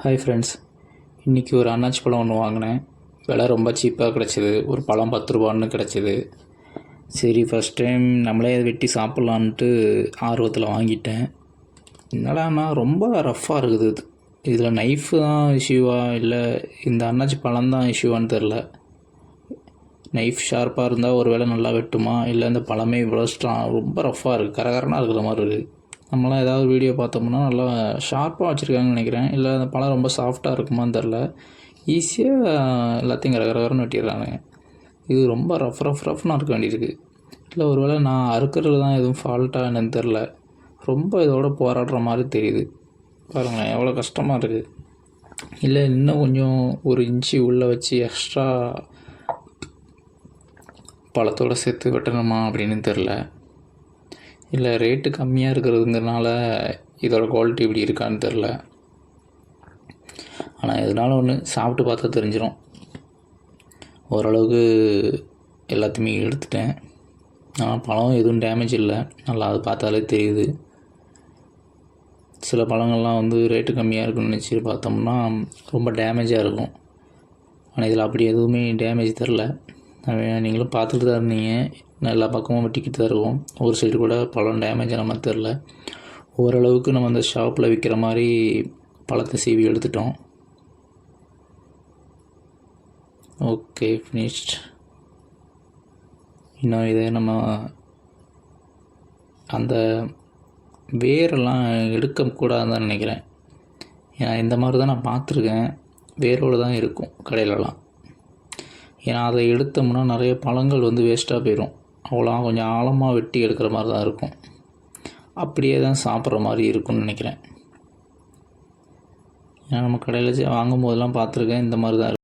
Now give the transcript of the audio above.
Hi friends இன்றைக்கி ஒரு அன்னாச்சி பழம் ஒன்று வாங்கினேன். விலை ரொம்ப சீப்பாக கிடச்சிது. ஒரு பழம் பத்து ரூபான்னு கிடச்சிது. சரி ஃபஸ்ட் டைம் நம்மளே அதை வெட்டி சாப்பிட்லான்ட்டு ஆர்வத்தில் வாங்கிட்டேன். என்னடான்னா ரொம்ப ரஃப்பாக இருக்குது இது. இதில் நைஃபு தான் இஷ்யூவா இல்லை இந்த அன்னாச்சி பழம் தான் இஷ்யூவான்னு தெரில நைஃப் ஷார்ப்பாக இருந்தால் ஒரு வேளை நல்லா வெட்டுமா? இல்லை இந்த பழமே இவ்வளோ ஸ்ட்ராங் ரொம்ப ரஃப்பாக இருக்குது கரகரனாக இருக்கிற மாதிரி இருக்குது நம்மளாம் ஏதாவது வீடியோ பார்த்தோம்னா நல்லா ஷார்ப்பாக வச்சுருக்காங்கன்னு நினைக்கிறேன். இல்லை அந்த பழம் ரொம்ப சாஃப்டாக இருக்குமான்னு தெரில ஈஸியாக எல்லாத்தையும் கரகரகரன்னு வெட்டிடுறாங்க இது ரொம்ப ரஃப் ரஃப் ரஃப்னு இருக்க வேண்டியிருக்கு. இல்லை ஒருவேளை நான் அறுக்கிறது தான் எதுவும் ஃபால்ட்டாக என்னன்னு தெரில ரொம்ப இதோட போராடுற மாதிரி தெரியுது. பாருங்களேன் எவ்வளோ கஷ்டமாக இருக்குது இல்லை இன்னும் கொஞ்சம் ஒரு இன்ச்சு உள்ளே வச்சு எக்ஸ்ட்ரா பழத்தோடு சேர்த்து வெட்டணுமா அப்படின்னு தெரில இல்லை ரேட்டு கம்மியாக இருக்கிறதுங்கிறதுனால இதோட குவாலிட்டி இப்படி இருக்கான்னு தெரில ஆனால் எதனால ஒன்று சாப்பிட்டு பார்த்தா தெரிஞ்சிடும் ஓரளவுக்கு எல்லாத்தையுமே எடுத்துட்டேன். ஆனால் பழம் எதுவும் டேமேஜ் இல்லை. நல்லா அது பார்த்தாலே தெரியுது. சில பழங்கள்லாம் வந்து ரேட்டு கம்மியாக இருக்குன்னு நினச்சி பார்த்தோம்னா ரொம்ப டேமேஜாக இருக்கும். ஆனால் இதில் அப்படி எதுவுமே டேமேஜ் தெரில நீங்களும் பார்த்துட்டு தான் இருந்தீங்க. எல்லா பக்கமும் வெட்டிக்கிட்டு தான் ஒரு சைடு கூட பழம் டேமேஜ் ஆன மாதிரி தெரில ஓரளவுக்கு நம்ம அந்த ஷாப்பில் விற்கிற மாதிரி பழத்தை சீவி எடுத்துட்டோம். ஓகே ஃபினிஷ்ட் இன்னும் இதை நம்ம அந்த வேரெல்லாம் எடுக்கக்கூடாதுன்னு நினைக்கிறேன். ஏன்னா இந்த மாதிரி தான் நான் பார்த்துருக்கேன். வேரோடு தான் இருக்கும் கடையிலலாம். ஏன்னா அதை எடுத்தோம்னா நிறைய பழங்கள் வந்து வேஸ்ட்டாக போயிடும் அவ்வளோ கொஞ்சம் ஆழமாக வெட்டி எடுக்கிற மாதிரி தான் இருக்கும். அப்படியே தான் சாப்பிட்ற மாதிரி இருக்கும்னு நினைக்கிறேன். ஏன்னா நம்ம கடையில் வாங்கும் போதெல்லாம் பார்த்துருக்கேன் இந்த மாதிரி தான் இருக்கும்